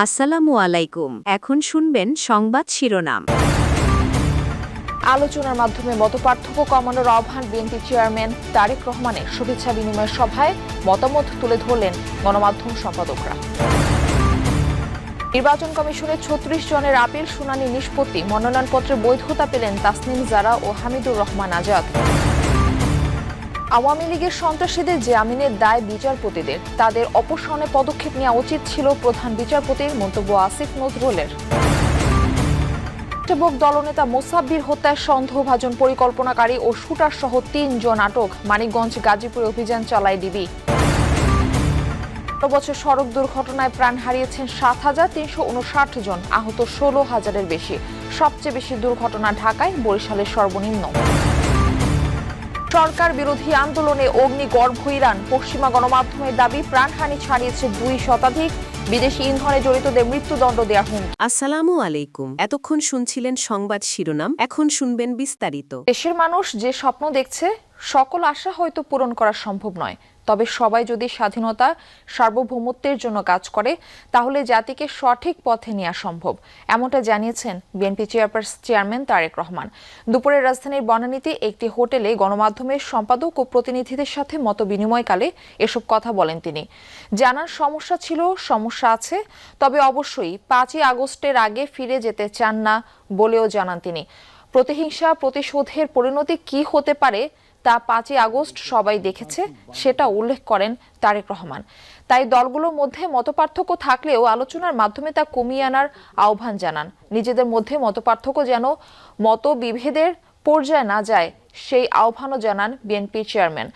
আসসালামু আলাইকুম। এখন শুনবেন সংবাদ শিরোনাম। আলোচনার মাধ্যমে মতপার্থক্য কমানোর আহ্বান বিএনপি চেয়ারম্যান তারেক রহমানের শুভেচ্ছা বিনিময় সভায় মতামত তুলে ধরলেন গণমাধ্যম সম্পাদকরা। নির্বাচন কমিশনের ছত্রিশ জনের আপিল শুনানি নিষ্পত্তি, মনোনয়নপত্রে বৈধতা পেলেন তাসনিম জারা ও হামিদুর রহমান আজাদ। আওয়ামী লীগের সন্ত্রাসীদের জামিনের দায় বিচারপতিদের। তাদের অপসারণে পদক্ষেপ নেওয়া উচিত ছিল প্রধান বিচারপতির মন্তব্য আসিফ নজরুলের। স্বেচ্ছাসেবক দলনেতা মোসাব্বির হত্যার সন্দেহভাজন পরিকল্পনাকারী ও শুটার সহ তিনজন আটক মানিকগঞ্জ গাজীপুরে অভিযান চালায় ডিবি। বছর সড়ক দুর্ঘটনায় প্রাণ হারিয়েছেন সাত হাজার তিনশো উনষাট জন, আহত ষোলো হাজারের বেশি। সবচেয়ে বেশি দুর্ঘটনা ঢাকায় বরিশালের সর্বনিম্ন। সরকার বিরোধী আন্দোলনে অগ্নিগর্ভ ইরান। পশ্চিমা গণমাধ্যমের দাবি প্রাণহানি ছাড়িয়েছে দুই শতাধিক বিদেশি ইন্ধনে জড়িতদের মৃত্যুদণ্ড দেয়া হুম আসসালামু আলাইকুম। এতক্ষণ শুনছিলেন সংবাদ শিরোনাম এখন শুনবেন বিস্তারিত। দেশের মানুষ যে স্বপ্ন দেখছে সকল আশা হয়তো পূরণ করা সম্ভব নয়। তবে সবাই যদি স্বাধীনতা, সার্বভৌমত্বের জন্য কাজ করে, তাহলে জাতিকে সঠিক পথে নেওয়া সম্ভব, এমনটা জানিয়েছেন BNP chairperson chairman Tarique Rahman. দুপুরে রাজধানীর বনানীতে একটি হোটেলে গণমাধ্যমের সম্পাদক ও প্রতিনিধিদের সাথে মত বিনিময়কালে এসব কথা বলেন তিনি। জানার সমস্যা ছিল, সমস্যা আছে, তবে অবশ্যই পাঁচই আগস্টের আগে ফিরে যেতে চান না বলেও জানান তিনি। প্রতিহিংসা, প্রতিশোধের পরিণতি কি হতে পারে তা পাঁচই আগস্ট সবাই দেখেছে, সেটা উল্লেখ করেন তারেক রহমান। তাই দলগুলোর মধ্যে মতপার্থক্য থাকলেও আলোচনার মাধ্যমে তা কমিয়ে আনার আহ্বান জানান। নিজেদের মধ্যে মতপার্থক্য যেন মত বিভেদের পর্যায়ে না যায়, সেই আহ্বানও জানান বিএনপির চেয়ারম্যান।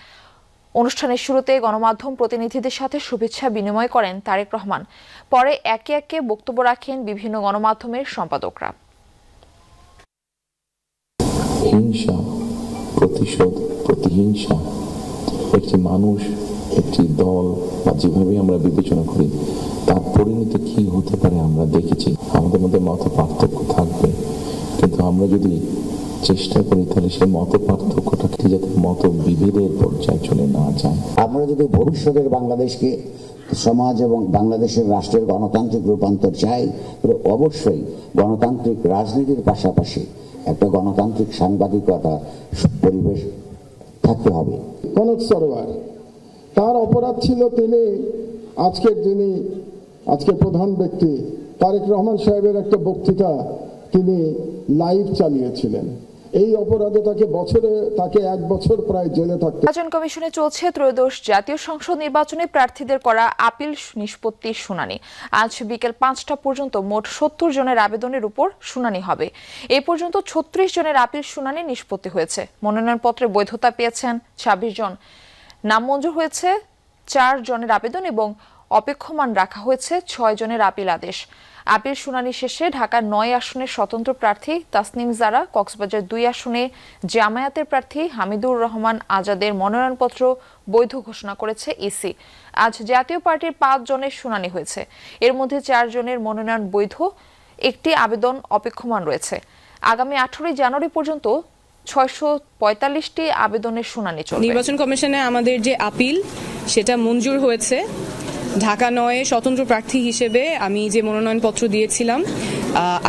অনুষ্ঠানের শুরুতে গণমাধ্যম প্রতিনিধিদের সাথে শুভেচ্ছা বিনিময় করেন তারেক রহমান। পরে একে একে বক্তব্য রাখেন বিভিন্ন গণমাধ্যমের সম্পাদকরা। প্রতিশোধ, প্রতিহিংসা, একটি মানুষ, একটি দল বা যেভাবে আমরা বিবেচনা করি, তার পরিণতি কি হতে পারে আমরা দেখেছি। আমাদের মধ্যে মত পার্থক্য থাকবে। কিন্তু আমরা যদি চেষ্টা করি, তাহলে সেই মত পার্থক্যটাকে যাতে মত বিভেদের পর্যায়ে চলে না যায়? আমরা যদি ভবিষ্যতের বাংলাদেশকে সমাজ এবং বাংলাদেশের রাষ্ট্রের গণতান্ত্রিক রূপান্তর চাই অবশ্যই গণতান্ত্রিক রাজনীতির পাশাপাশি একটা গণতান্ত্রিক সাংবাদিকতা পরিবেশ থাকতে হবে। কনক সরোয়ার। তার অপরাধ ছিল তিনি, আজকের যিনি, আজকে প্রধান ব্যক্তি, তারেক রহমান সাহেবের একটা বক্তৃতা তিনি লাইভ চালিয়েছিলেন। এই অপরাধে তাকে বছরে, তাকে এক বছর প্রায় জেলে থাকতে নির্বাচন কমিশনে চলছে ত্রয়োদশ জাতীয় সংসদ নির্বাচনে প্রার্থীদের করা আপিল নিষ্পত্তির শুনানি। আজ বিকেল পাঁচটা পর্যন্ত মোট সত্তর জনের আবেদনের উপর শুনানি হবে। এ পর্যন্ত ছত্রিশ জনের আপিল শুনানি নিষ্পত্তি হয়েছে। মনোনয়নপত্রে বৈধতা পেয়েছেন ছাব্বিশ জন। নাম মঞ্জুর হয়েছে চার জনের আবেদন এবং অপেক্ষমান রাখা হয়েছে ছয় জনের আপিল আদেশ। আপিল শুনানি শেষে ঢাকার নয় আসনের স্বতন্ত্র প্রার্থী তাসনিম জারা, কক্সবাজার দুই আসনে জামায়াতের প্রার্থী হামিদুর রহমান আজাদের মনোনয়নপত্র বৈধ ঘোষণা করেছে ইসি। আজ জাতীয় পার্টির পাঁচ জনের শুনানি হয়েছে। এর মধ্যে চার জনের মনোনয়ন বৈধ, একটি আবেদন অপেক্ষমান রয়েছে। আগামী আঠারোই জানুয়ারি পর্যন্ত ছয়শো পঁয়তাল্লিশটি আবেদনের শুনানি চলবে। নির্বাচন কমিশনে আমাদের যে আপিল, সেটা মঞ্জুর হয়েছে। ঢাকা নয়ে স্বতন্ত্র প্রার্থী হিসেবে আমি যে মনোনয়নপত্র দিয়েছিলাম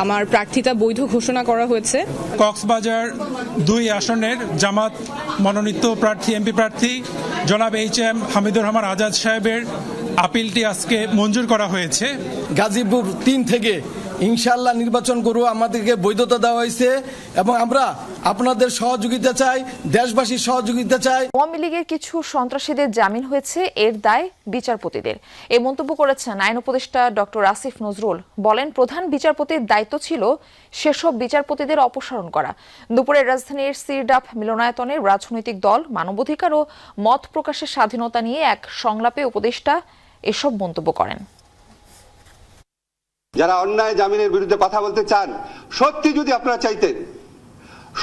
আমার প্রার্থিতা বৈধ ঘোষণা করা হয়েছে। কক্সবাজার দুই আসনের জামাত মনোনীত প্রার্থী এমপি প্রার্থী জনাব এইচ এম হামিদুর রহমান আজাদ সাহেবের আপিলটি আজকে মঞ্জুর করা হয়েছে। গাজীপুর তিন থেকে ইনশাল্লাহ নির্বাচন করব আমাদেরকে বৈধতা দেওয়া হয়েছে এবং আমরা আপনাদের সহযোগিতা চাই, দেশবাসীর সহযোগিতা চাই। আওয়ামী লীগের কিছু সন্ত্রাসীদের জামিন হয়েছে, এর দায় বিচারপতিদের। এই মন্তব্য করেছেন আইন উপদেষ্টা ডক্টর আসিফ নজরুল। বলেন, প্রধান বিচারপতির দায়িত্ব ছিল সেসব বিচারপতিদের অপসারণ করা। দুপুরে রাজধানীর সিরডাফ মিলনায়তনের রাজনৈতিক দল মানবাধিকার ও মত প্রকাশের স্বাধীনতা নিয়ে এক সংলাপে উপদেষ্টা এসব মন্তব্য করেন। যারা অন্যায় জামিনের বিরুদ্ধে কথা বলতে চান, সত্যি যদি আপনারা চাইতেন,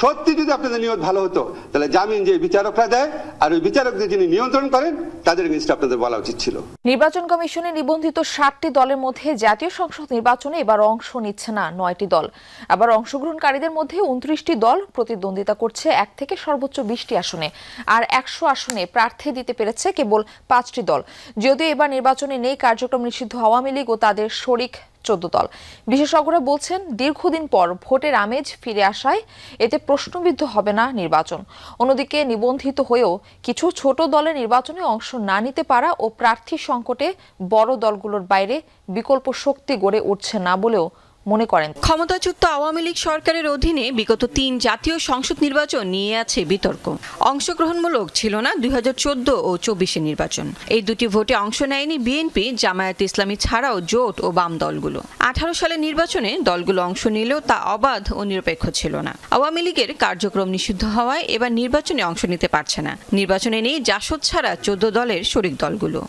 সত্যি যদি আপনাদের নিয়ত ভালো হতো, তাহলে জামিন যে বিচারকরা দেয় আর ওই বিচারকদের যিনি নিয়ন্ত্রণ করেন, তাদের এগেনস্ট আপনাদের বলা উচিত ছিল। নির্বাচন কমিশনে নিবন্ধিত ষাটটি দলের মধ্যে জাতীয় সংসদ নির্বাচনে এবার অংশ নিচ্ছে না নয়টি দল। আবার অংশগ্রহণকারীদের মধ্যে উনত্রিশটি দল প্রতিদ্বন্দ্বিতা করছে এক থেকে সর্বোচ্চ বিশটি আসনে, আর একশো আসনে প্রার্থী দিতে পেরেছে কেবল পাঁচটি দল। যদিও এবার নির্বাচনে নেই কার্যক্রম নিষিদ্ধ আওয়ামী লীগ ও তাদের শরিক চোদ্দ দল। বিশেষজ্ঞরা বলছেন, দীর্ঘদিন পর ভোটের আমেজ ফিরে আসায় এতে প্রশ্নবিদ্ধ হবে না নির্বাচন। অন্যদিকে নিবন্ধিত হয়েও কিছু ছোট দলের নির্বাচনে অংশ না নিতে পারা ও প্রার্থী সংকটে বড় দলগুলোর বাইরে বিকল্প শক্তি গড়ে উঠছে না বলেও মনে করেন। ক্ষমতাচ্যুত আওয়ামী লীগ সরকারের অধীনে বিগত তিন জাতীয় সংসদ নির্বাচন নিয়ে আছে বিতর্ক। অংশগ্রহণমূলক ছিল না দুই হাজার চোদ্দ ও চব্বিশের নির্বাচন। এই দুটি ভোটে অংশ নেয়নি বিএনপি, জামায়াত ইসলামী ছাড়াও জোট ও বাম দলগুলো। আঠারো সালের নির্বাচনে দলগুলো অংশ নিলেও তা অবাধ ও নিরপেক্ষ ছিল না। আওয়ামী লীগের কার্যক্রম নিষিদ্ধ হওয়ায় এবার নির্বাচনে অংশ নিতে পারছে না। নির্বাচনে নেই জাসদ ছাড়া চোদ্দ দলের শরিক দলগুলো।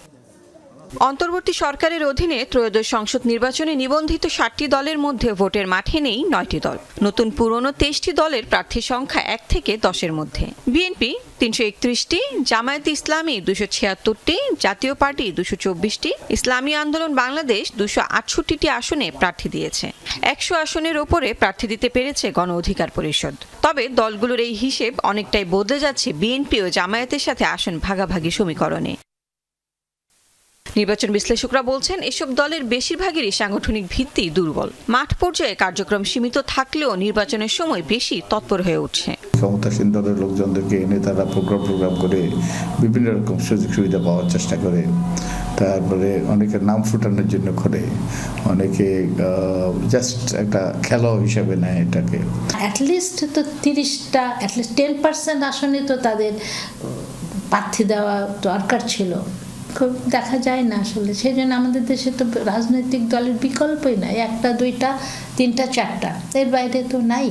অন্তর্বর্তী সরকারের অধীনে ত্রয়োদশ সংসদ নির্বাচনে নিবন্ধিত ষাটটি দলের মধ্যে ভোটের মাঠে নেই নয়টি দল। নতুন পুরনো তেইশটি দলের প্রার্থীর সংখ্যা এক থেকে দশের মধ্যে। বিএনপি তিনশো একত্রিশটি, জামায়াত ইসলামী দুশো ছিয়াত্তরটি, জাতীয় পার্টি দুশো চব্বিশটি, ইসলামী আন্দোলন বাংলাদেশ দুশো আটষট্টিটি আসনে প্রার্থী দিয়েছে। একশো আসনের ওপরে প্রার্থী দিতে পেরেছে গণ অধিকার পরিষদ। তবে দলগুলোর এই হিসেব অনেকটাই বদলে যাচ্ছে বিএনপি ও জামায়াতের সাথে আসন ভাগাভাগি সমীকরণে। নির্বাচন বিশ্লেষকরা বলছেন এসব দলের বেশিরভাগেরই সাংগঠনিক ভিত্তি দুর্বল। মাঠ পর্যায়ে কার্যক্রম সীমিত থাকলেও নির্বাচনের সময় বেশি তৎপর হয়ে উঠছে। ক্ষমতাসীন দলের লোকজনদেরকে এনে তারা প্রোগ্রাম প্রোগ্রাম করে বিভিন্ন রকম সুযোগ সুবিধা পাওয়ার চেষ্টা করে। তারপরে অনেকে নাম ফুটানোর জন্য করে। অনেকে জাস্ট একটা খেলা হিসাবে নেয় এটাকে। অ্যাটলিস্ট তো তিরিশটা অ্যাটলিস্ট টেন পার্সেন্ট আসনে তো তাদের প্রার্থী দেওয়া দরকার ছিল। খুব দেখা যায় না আসলে। সেই জন্য আমাদের দেশে তো রাজনৈতিক দলের বিকল্পই নাই। একটা দুইটা তিনটা চারটা। এর বাইরে তো নাই।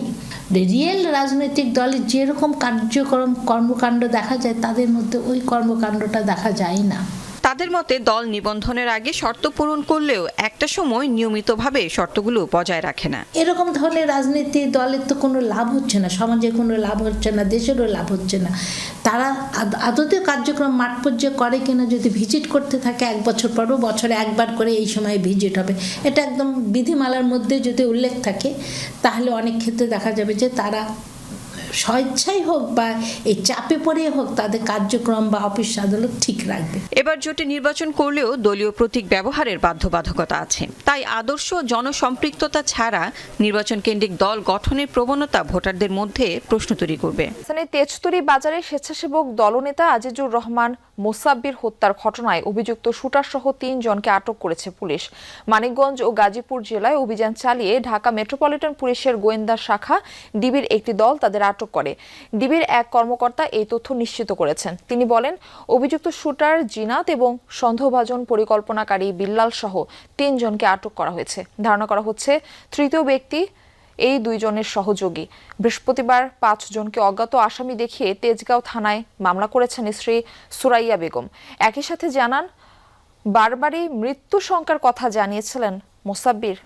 রিয়েল রাজনৈতিক দলের যেরকম কার্যক্রম কর্মকাণ্ড দেখা যায় তাদের মধ্যে ওই কর্মকাণ্ডটা দেখা যায় না। তাদের মতে দল নিবন্ধনের আগে শর্ত পূরণ করলেও একটা সময় নিয়মিতভাবে শর্তগুলো বজায় রাখে না। এরকম ধরনের রাজনীতি দলের তো কোনো লাভ হচ্ছে না। সমাজে কোনো লাভ হচ্ছে না দেশেরও লাভ হচ্ছে না। তারা আদতে কার্যক্রম মাঠ পর্যায়ে করে কিনা যদি ভিজিট করতে থাকে এক বছর পরও বছরে একবার করে এই সময় ভিজিট হবে। এটা একদম বিধিমালার মধ্যে যদি উল্লেখ থাকে, তাহলে অনেক ক্ষেত্রে দেখা যাবে যে তারা স্বেচ্ছাই হোক বা এই চাপে পড়ে হোক তাদের কার্যক্রম বা অফিস আদালত ঠিক রাখবে। এবার জোটে নির্বাচন করলেও দলীয় প্রতীক ব্যবহারের বাধ্যবাধকতা আছে। তাই আদর্শ জনসম্পৃক্ততা ছাড়া নির্বাচন কেন্দ্রিক দল গঠনের প্রবণতা ভোটারদের মধ্যে প্রশ্ন তৈরি করবে। তেজতুরি বাজারে স্বেচ্ছাসেবক দলনেতা আজিজুর রহমান মোসাব্বির হত্যার ঘটনায় অভিযুক্ত শুটার সহ তিন জনকে আটক করেছে পুলিশ। মানিকগঞ্জ ও গাজীপুর জেলায় অভিযান চালিয়ে ঢাকা মেট্রোপলিটন পুলিশের গোয়েন্দা শাখা ডিবির একটি দল তাদের আটক করে। ডিবির এক কর্মকর্তা এই তথ্য নিশ্চিত করেছেন। তিনি বলেন, অভিযুক্ত শুটার জিনাত এবং সন্দেহভাজন পরিকল্পনাকারী বিল্লাল সহ তিনজনকে আটক করা হয়েছে। ধারণা করা হচ্ছে, তৃতীয় ব্যক্তি এই দুইজনের সহযোগী। বৃহস্পতিবার পাঁচজনকে অজ্ঞাত আসামি দেখিয়ে তেজগাঁও থানায় মামলা করেছেন শ্রী সুরাইয়া বেগম। একই সাথে জানান, বারবারই মৃত্যু শঙ্কার কথা জানিয়েছিলেন মোসাব্বির।